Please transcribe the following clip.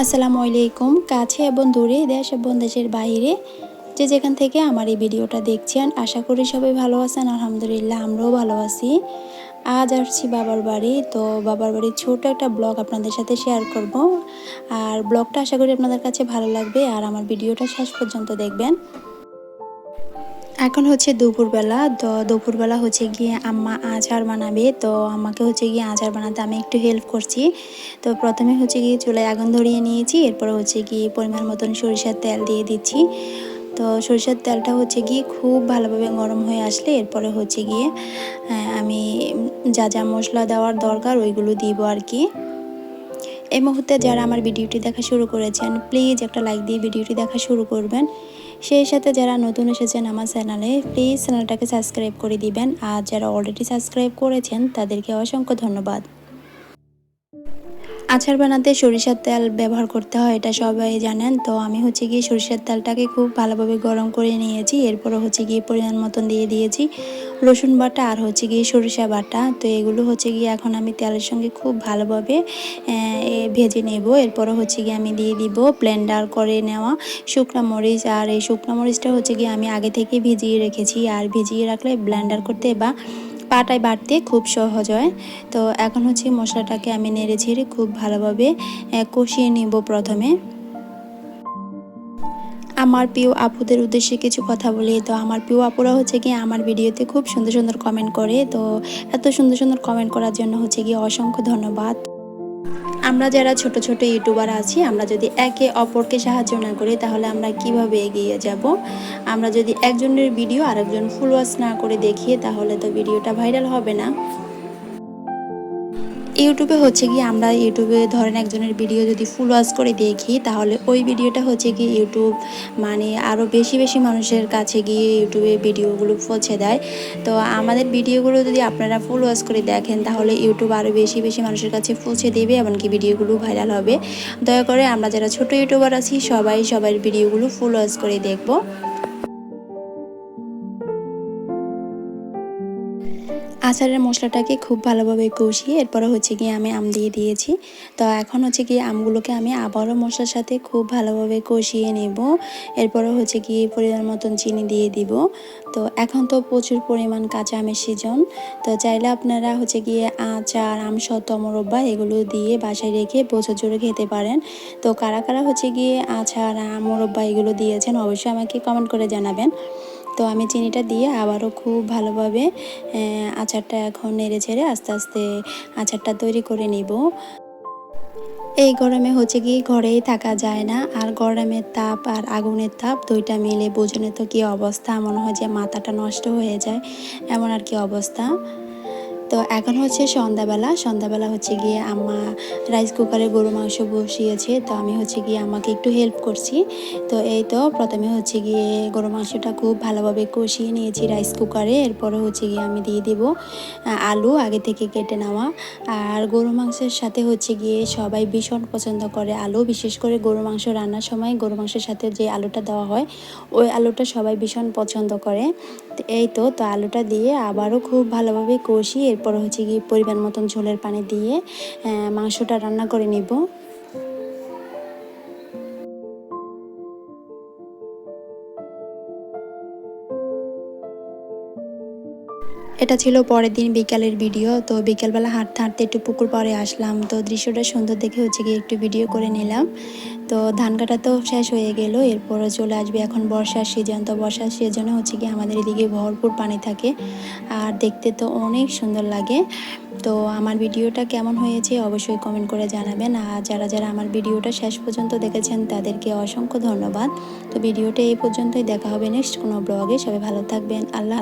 আসসালামু আলাইকুম। কাছে এবং দূরে দেশ এবং দেশের বাইরে যে যেখান থেকে আমার এই ভিডিওটা দেখছেন, আশা করি সবাই ভালো আছেন। আলহামদুলিল্লাহ, আমরাও ভালো আছি। আজ আসছি বাবার বাড়ি। তো বাবার বাড়ির ছোট একটা ব্লগ আপনাদের সাথে শেয়ার করব। আর ব্লগটা আশা করি আপনাদের কাছে ভালো লাগবে। আর আমার ভিডিওটা শেষ পর্যন্ত দেখবেন। এখন হচ্ছে দুপুরবেলা, তো দুপুরবেলা হচ্ছে গিয়ে আম্মা আচার বানাবে, তো আমাকে হচ্ছে গিয়ে আচার বানাতে আমি একটু হেল্প করছি। তো প্রথমে হচ্ছে গিয়ে চুলায় আগুন ধরিয়ে নিয়েছি, এরপর হচ্ছে গিয়ে পরিমাণ মতন সরিষার তেল দিয়ে দিচ্ছি। তো সরিষার তেলটা হচ্ছে গিয়ে খুব ভালোভাবে গরম হয়ে আসলে এরপরে হচ্ছে গিয়ে আমি যা যা মশলা দেওয়ার দরকার ওইগুলো দিব আর কি। এই মুহূর্তে যারা আমার ভিডিওটি দেখা শুরু করেছেন প্লিজ একটা লাইক দিয়ে ভিডিওটি দেখা শুরু করবেন। সেই সাথে যারা নতুন এসেছেন আমার চ্যানেলে প্লিজ চ্যানেলটাকে সাবস্ক্রাইব করে দিবেন। আর যারা অলরেডি সাবস্ক্রাইব করেছেন, তাদেরকে অসংখ্য ধন্যবাদ। আচার বানাতে সরিষার তেল ব্যবহার করতে হয়, এটা সবাই জানেন। তো আমি হচ্ছে গিয়ে সরিষার তেলটাকে খুব ভালোভাবে গরম করে নিয়েছি। এরপরে হচ্ছে গিয়ে পরিমাণ মতন দিয়ে দিয়েছি। রসুন বাটা আর হচ্ছে গিয়ে সরিষা বাটা। তো এগুলো হচ্ছে গিয়ে এখন আমি তেলের সঙ্গে খুব ভালোভাবে ভেজে নেব। এরপরে হচ্ছে গিয়ে আমি দিয়ে দিব ব্লেন্ডার করে নেওয়া শুকনো মরিচ। আর এই শুকনো মরিচটা হচ্ছে গিয়ে আমি আগে থেকে ভিজিয়ে রেখেছি। আর ভিজিয়ে রাখলে ব্লেন্ডার করতে বা পাটায় বাটতে খুব সহজ হয়। তো এখন হচ্ছে মশলাটাকে আমি নেড়ে ছেড়ে খুব ভালোভাবে কষিয়ে নেব প্রথমে। আমার প্রিয় আপুদের উদ্দেশ্যে কিছু কথা বলি। তো আমার প্রিয় আপুরা হচ্ছে কি আমার ভিডিওতে খুব সুন্দর সুন্দর কমেন্ট করে। তো এত সুন্দর সুন্দর কমেন্ট করার জন্য হচ্ছে গিয়ে অসংখ্য ধন্যবাদ। আমরা যারা ছোট ছোট ইউটিউবার আছি, আমরা যদি একে অপরকে সাহায্য না করি, তাহলে আমরা কীভাবে এগিয়ে যাব? আমরা যদি একজনের ভিডিও আরেকজন ফুল ওয়াচ না করে দেখি তাহলে তো ভিডিওটা ভাইরাল হবে না। ইউটিউবে হচ্ছে কি আমরা ইউটিউবে ধরেন একজনের ভিডিও যদি ফুল ওয়াচ করে দেখি, তাহলে ওই ভিডিওটা হচ্ছে কি ইউটিউব মানে আরও বেশি বেশি মানুষের কাছে গিয়ে ইউটিউবে ভিডিওগুলো পৌঁছে দেয়। তো আমাদের ভিডিওগুলো যদি আপনারা ফুল ওয়াচ করে দেখেন, তাহলে ইউটিউব আরও বেশি বেশি মানুষের কাছে পৌঁছে দেবে, এমনকি ভিডিওগুলো ভাইরাল হবে। দয়া করে আমরা যারা ছোট ইউটিউবার আছি, সবাই সবার ভিডিওগুলো ফুল ওয়াচ করে দেখব। আচারের মশলাটাকে খুব ভালোভাবে কষিয়ে এরপরে হচ্ছে গিয়ে আমি আম দিয়ে দিয়েছি। তো এখন হচ্ছে গিয়ে আমগুলোকে আমি আবারও মশলার সাথে খুব ভালোভাবে কষিয়ে নেব। এরপরে হচ্ছে গিয়ে পরিমাণ মতন চিনি দিয়ে দিব। তো এখন তো প্রচুর পরিমাণ কাঁচা আমের সিজন। তো চাইলে আপনারা হচ্ছে গিয়ে আচার আম আমসত্ব মরব্বা এগুলো দিয়ে বাসায় রেখে বছর জুড়ে খেতে পারেন। তো কারা কারা হচ্ছে গিয়ে আচার মরব্বা এগুলো দিয়েছেন অবশ্যই আমাকে কমেন্ট করে জানাবেন। তো আমি চিনিটা দিয়ে আবারও খুব ভালোভাবে আচারটা এখন নেড়ে ছেড়ে আস্তে আস্তে আচারটা তৈরি করে নিব। এই গরমে হচ্ছে কি ঘরেই থাকা যায় না, আর গরমের তাপ আর আগুনের তাপ দুইটা মিলে বোঝনে তো কী অবস্থা? মনে হয় যে মাথাটা নষ্ট হয়ে যায়, এমন আর কি অবস্থা। তো এখন হচ্ছে সন্ধ্যাবেলা। সন্ধ্যাবেলা হচ্ছে গিয়ে আম্মা রাইস কুকারে গরু মাংস বসিয়েছে। তো আমি হচ্ছে গিয়ে আমাকে একটু হেল্প করছি। তো এই তো প্রথমে হচ্ছে গিয়ে গরু মাংসটা খুব ভালোভাবে কষিয়ে নিয়েছি রাইস কুকারে এরপরে হচ্ছে গিয়ে আমি দিয়ে দেব আলু আগে থেকে কেটে নেওয়া। আর গরু মাংসের সাথে হচ্ছে গিয়ে সবাই ভীষণ পছন্দ করে আলু। বিশেষ করে গরু মাংস রান্নার সময় গরু মাংসের সাথে যে আলুটা দেওয়া হয়, ওই আলুটা সবাই ভীষণ পছন্দ করে। এই তো তো আলুটা দিয়ে আবারও খুব ভালোভাবে কষি এরপর হচ্ছে কি পরিমাণ মতন ঝোলের পানি দিয়ে মাংসটা রান্না করে নিব। এটা ছিল পরের দিন বিকালের ভিডিও, তো বিকালবেলা হাঁটতে হাঁটতে একটু পুকুর পরে আসলাম। তো দৃশ্যটা সুন্দর দেখে হচ্ছে গিয়ে একটু ভিডিও করে নিলাম। তো ধান কাটা তো শেষ হয়ে গেল এরপরে চলে আসবে এখন বর্ষার সিজন। তো বর্ষার সিজনে হচ্ছে গিয়ে আমাদের এদিকে ভরপুর পানি থাকে আর দেখতে তো অনেক সুন্দর লাগে। তো আমার ভিডিওটা কেমন হয়েছে অবশ্যই কমেন্ট করে জানাবেন। আর যারা যারা আমার ভিডিওটা শেষ পর্যন্ত দেখেছেন, তাদেরকে অসংখ্য ধন্যবাদ। তো ভিডিওটা এই পর্যন্তই, দেখা হবে নেক্সট কোনো ব্লগে সবাই ভালো থাকবেন, আল্লাহ